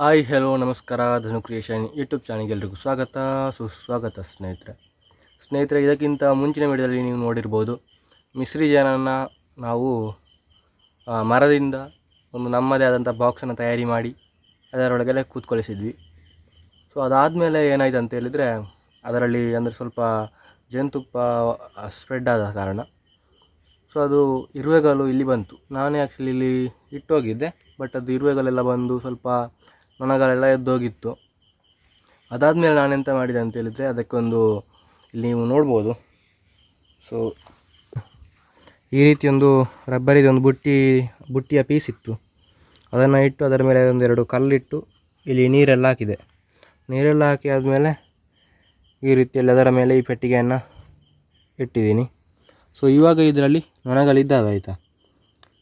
Hi hello ನಮಸ್ಕಾರ. ಧನು creation YouTube ಚಾನಲ್ಗೆ ಎಲ್ರಿಗೂ ಸ್ವಾಗತ. ಸುಸ್ವಾಗತ ಸ್ನೇಹಿತರೆ. ಸ್ನೇಹಿತರೆ, ಇದಕ್ಕಿಂತ ಮುಂಚಿನ ವಿಡಿಯೋದಲ್ಲಿ ನೀವು ನೋಡಿರ್ಬೋದು, ಮಿಸ್ರಿ ಜನನ ನಾವು ಮರದಿಂದ ಒಂದು ನಮ್ಮದೇ ಆದಂಥ ಬಾಕ್ಸನ್ನು ತಯಾರಿ ಮಾಡಿ ಅದರೊಳಗೆಲ್ಲ ಕೂತ್ಕೊಳಿಸಿದ್ವಿ. ಸೊ ಅದಾದಮೇಲೆ ಏನಾಯಿತು ಅಂತ ಹೇಳಿದರೆ, ಅದರಲ್ಲಿ ಅಂದರೆ ಸ್ವಲ್ಪ ಜೇನುತುಪ್ಪ ಸ್ಪ್ರೆಡ್ ಆದ ಕಾರಣ. ಸೊ ಅದು ಇರುವೆಗಳು ಇಲ್ಲಿ ಬಂತು. ನಾನೇ ಆ್ಯಕ್ಚುಲಿ ಇಲ್ಲಿ ಇಟ್ಟೋಗಿದ್ದೆ ಬಟ್ ಅದು ಇರುವೆಗಳೆಲ್ಲ ಬಂದು ಸ್ವಲ್ಪ ನೊಣಗಳೆಲ್ಲ ಎದ್ದೋಗಿತ್ತು. ಅದಾದಮೇಲೆ ನಾನೆಂತ ಮಾಡಿದೆ ಅಂತ ಹೇಳಿದರೆ ಅದಕ್ಕೊಂದು ಇಲ್ಲಿ ನೀವು ನೋಡ್ಬೋದು. ಸೊ ಈ ರೀತಿ ಒಂದು ರಬ್ಬರಿದ, ಒಂದು ಬುಟ್ಟಿ, ಬುಟ್ಟಿಯ ಪೀಸ್ ಇತ್ತು. ಅದನ್ನು ಇಟ್ಟು ಅದರ ಮೇಲೆ ಒಂದು ಎರಡು ಕಲ್ಲಿಟ್ಟು ಇಲ್ಲಿ ನೀರೆಲ್ಲ ಹಾಕಿದೆ. ನೀರೆಲ್ಲ ಹಾಕಿ ಆದಮೇಲೆ ಈ ರೀತಿಯಲ್ಲಿ ಅದರ ಮೇಲೆ ಈ ಪೆಟ್ಟಿಗೆಯನ್ನು ಇಟ್ಟಿದ್ದೀನಿ. ಸೊ ಇವಾಗ ಇದರಲ್ಲಿ ನೊಣಗಳಿದ್ದಾವೆ, ಆಯಿತಾ?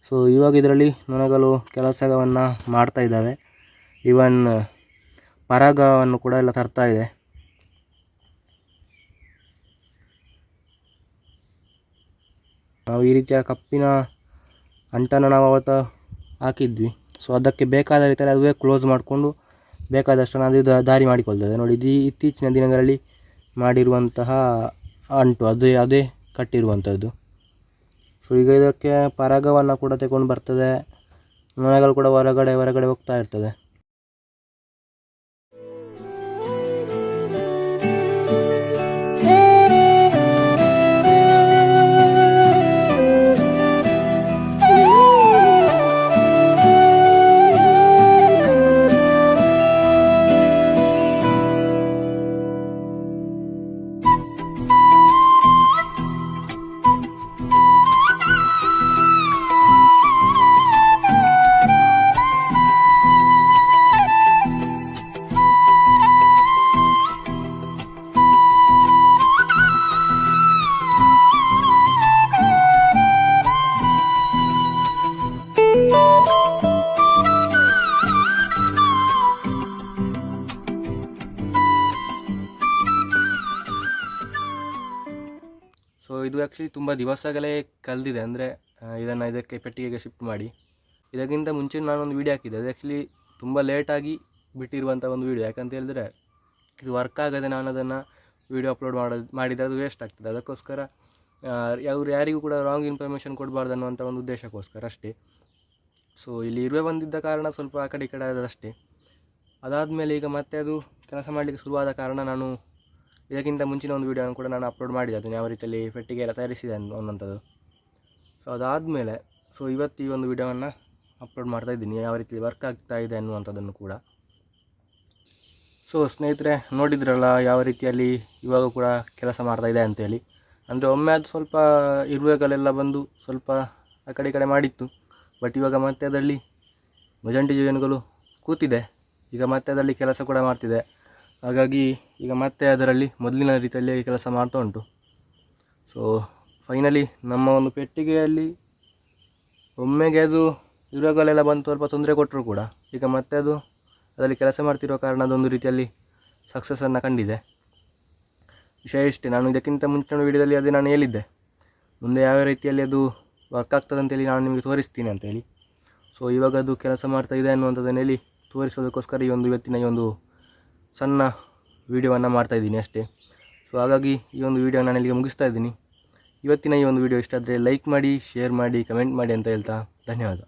ಸೊ ಇವಾಗ ಇದರಲ್ಲಿ ನೊಣಗಳು ಕೆಲಸವನ್ನು ಮಾಡ್ತಾ ಇದ್ದಾವೆ. ಇವನ್ ಪರಾಗವನ್ನು ಕೂಡ ಎಲ್ಲ ತರ್ತಾ ಇದೆ. ನಾವು ಈ ರೀತಿಯ ಕಪ್ಪಿನ ಅಂಟನ್ನು ನಾವು ಅವತ್ತು ಹಾಕಿದ್ವಿ. ಸೊ ಅದಕ್ಕೆ ಬೇಕಾದ ರೀತಿಯಲ್ಲಿ ಅದುವೇ ಕ್ಲೋಸ್ ಮಾಡಿಕೊಂಡು ಬೇಕಾದಷ್ಟನ್ನು ಅದು ದಾರಿ ಮಾಡಿಕೊಳ್ತದೆ. ನೋಡಿ, ಇದು ಇತ್ತೀಚಿನ ದಿನಗಳಲ್ಲಿ ಮಾಡಿರುವಂತಹ ಅಂಟು. ಅದೇ ಅದೇ ಕಟ್ಟಿರುವಂಥದ್ದು. ಸೊ ಈಗ ಇದಕ್ಕೆ ಪರಾಗವನ್ನು ಕೂಡ ತಗೊಂಡು ಬರ್ತದೆ. ಮನೆಗಳು ಕೂಡ ಹೊರಗಡೆ ಹೊರಗಡೆ ಹೋಗ್ತಾ ಇರ್ತದೆ. ಇದು ಆ್ಯಕ್ಚುಲಿ ತುಂಬ ದಿವಸಗಳೇ ಕಲ್ದಿದೆ. ಅಂದರೆ ಇದನ್ನು ಇದಕ್ಕೆ ಪೆಟ್ಟಿಗೆಗೆ ಶಿಫ್ಟ್ ಮಾಡಿ. ಇದಕ್ಕಿಂತ ಮುಂಚೆ ನಾನೊಂದು ವೀಡಿಯೋ ಹಾಕಿದ್ದೆ. ಅದು ಆ್ಯಕ್ಚುಲಿ ತುಂಬ ಲೇಟಾಗಿ ಬಿಟ್ಟಿರುವಂಥ ಒಂದು ವೀಡಿಯೋ ಯಾಕಂತ ಹೇಳಿದ್ರೆ, ಇದು ವರ್ಕ್ ಆಗದೆ ನಾನು ಅದನ್ನು ವೀಡಿಯೋ ಅಪ್ಲೋಡ್ ಮಾಡೋದು ಮಾಡಿದರೆ ಅದು ವೇಸ್ಟ್ ಆಗ್ತದೆ. ಅದಕ್ಕೋಸ್ಕರ ಅವ್ರು ಯಾರಿಗೂ ಕೂಡ ರಾಂಗ್ ಇನ್ಫಾರ್ಮೇಷನ್ ಕೊಡಬಾರ್ದು ಅನ್ನುವಂಥ ಒಂದು ಉದ್ದೇಶಕ್ಕೋಸ್ಕರ ಅಷ್ಟೇ. ಸೊ ಇಲ್ಲಿ ಇರುವೆ ಬಂದಿದ್ದ ಕಾರಣ ಸ್ವಲ್ಪ ಆ ಕಡೆ ಈ ಕಡೆ ಆದದಷ್ಟೇ ಅದಾದಮೇಲೆ ಈಗ ಮತ್ತೆ ಅದು ಕೆಲಸ ಮಾಡಲಿಕ್ಕೆ ಶುರುವಾದ ಕಾರಣ ನಾನು ಇದಕ್ಕಿಂತ ಮುಂಚಿನ ಒಂದು ವೀಡಿಯೋನ ಕೂಡ ನಾನು ಅಪ್ಲೋಡ್ ಮಾಡಿದೆ. ಅದನ್ನು ಯಾವ ರೀತಿಯಲ್ಲಿ ಪೆಟ್ಟಿಗೆ ಎಲ್ಲ ತಯಾರಿಸಿದೆ ಅನ್ನೋ- ಅನ್ನೋಂಥದ್ದು ಸೊ ಅದಾದಮೇಲೆ ಸೊ ಇವತ್ತು ಈ ಒಂದು ವೀಡಿಯೋವನ್ನು ಅಪ್ಲೋಡ್ ಮಾಡ್ತಾ ಇದ್ದೀನಿ. ಯಾವ ರೀತಿ ವರ್ಕ್ ಆಗ್ತಾ ಇದೆ ಅನ್ನುವಂಥದ್ದನ್ನು ಕೂಡ. ಸೊ ಸ್ನೇಹಿತರೆ, ನೋಡಿದ್ರಲ್ಲ ಯಾವ ರೀತಿಯಲ್ಲಿ ಇವಾಗ ಕೂಡ ಕೆಲಸ ಮಾಡ್ತಾ ಇದೆ ಅಂತೇಳಿ ಅಂದರೆ ಒಮ್ಮೆ ಅದು ಸ್ವಲ್ಪ ಇರುವೆಗಳೆಲ್ಲ ಬಂದು ಸ್ವಲ್ಪ ಆ ಕಡೆ ಕಡೆ ಮಾಡಿತ್ತು. ಬಟ್ ಇವಾಗ ಮತ್ತೆ ಅದರಲ್ಲಿ ಮಜಂಟಿ ಜೇನುಗಳು ಕೂತಿದೆ. ಈಗ ಮತ್ತೆ ಅದರಲ್ಲಿ ಕೆಲಸ ಕೂಡ ಮಾಡ್ತಿದೆ. ಹಾಗಾಗಿ ಈಗ ಮತ್ತೆ ಅದರಲ್ಲಿ ಮೊದಲಿನ ರೀತಿಯಲ್ಲಿ ಕೆಲಸ ಮಾಡ್ತಾ ಉಂಟು. ಸೊ ಫೈನಲಿ ನಮ್ಮ ಒಂದು ಪೆಟ್ಟಿಗೆಯಲ್ಲಿ ಒಮ್ಮೆಗೆ ಅದು ಇರುವೆಗಳೆಲ್ಲ ಬಂದು ಸ್ವಲ್ಪ ತೊಂದರೆ ಕೊಟ್ಟರು ಕೂಡ. ಈಗ ಮತ್ತೆ ಅದು ಅದರಲ್ಲಿ ಕೆಲಸ ಮಾಡ್ತಿರೋ ಕಾರಣ ಅದೊಂದು ರೀತಿಯಲ್ಲಿ ಸಕ್ಸಸ್ಸನ್ನು ಕಂಡಿದೆ. ವಿಷಯ ಇಷ್ಟೇ, ನಾನು ಇದಕ್ಕಿಂತ ಮುಂಚಿನ ವೀಡಿಯೋದಲ್ಲಿ ಅದೇ ನಾನು ಹೇಳಿದ್ದೆ. ಮುಂದೆ ಯಾವ ರೀತಿಯಲ್ಲಿ ಅದು ವರ್ಕ್ ಆಗ್ತದೆ ಅಂತೇಳಿ ನಾನು ನಿಮಗೆ ತೋರಿಸ್ತೀನಿ ಅಂತೇಳಿ ಸೊ ಇವಾಗ ಅದು ಕೆಲಸ ಮಾಡ್ತಾ ಇದೆ ಅನ್ನುವಂಥದ್ದನ್ನು ಹೇಳಿ ತೋರಿಸೋದಕ್ಕೋಸ್ಕರ ಈ ಒಂದು ಇವತ್ತಿನ ಈ ಒಂದು ಸಣ್ಣ ವೀಡಿಯೋವನ್ನು ಮಾಡ್ತಾ ಇದ್ದೀನಿ ಅಷ್ಟೇ. ಸೊ ಹಾಗಾಗಿ ಈ ಒಂದು ವೀಡಿಯೋ ನಾನು ಇಲ್ಲಿಗೆ ಮುಗಿಸ್ತಾ ಇದ್ದೀನಿ. ಇವತ್ತಿನ ಈ ಒಂದು ವೀಡಿಯೋ ಇಷ್ಟ ಆದರೆ ಲೈಕ್ ಮಾಡಿ ಶೇರ್ ಮಾಡಿ ಕಮೆಂಟ್ ಮಾಡಿ ಅಂತ ಹೇಳ್ತಾ ಧನ್ಯವಾದ.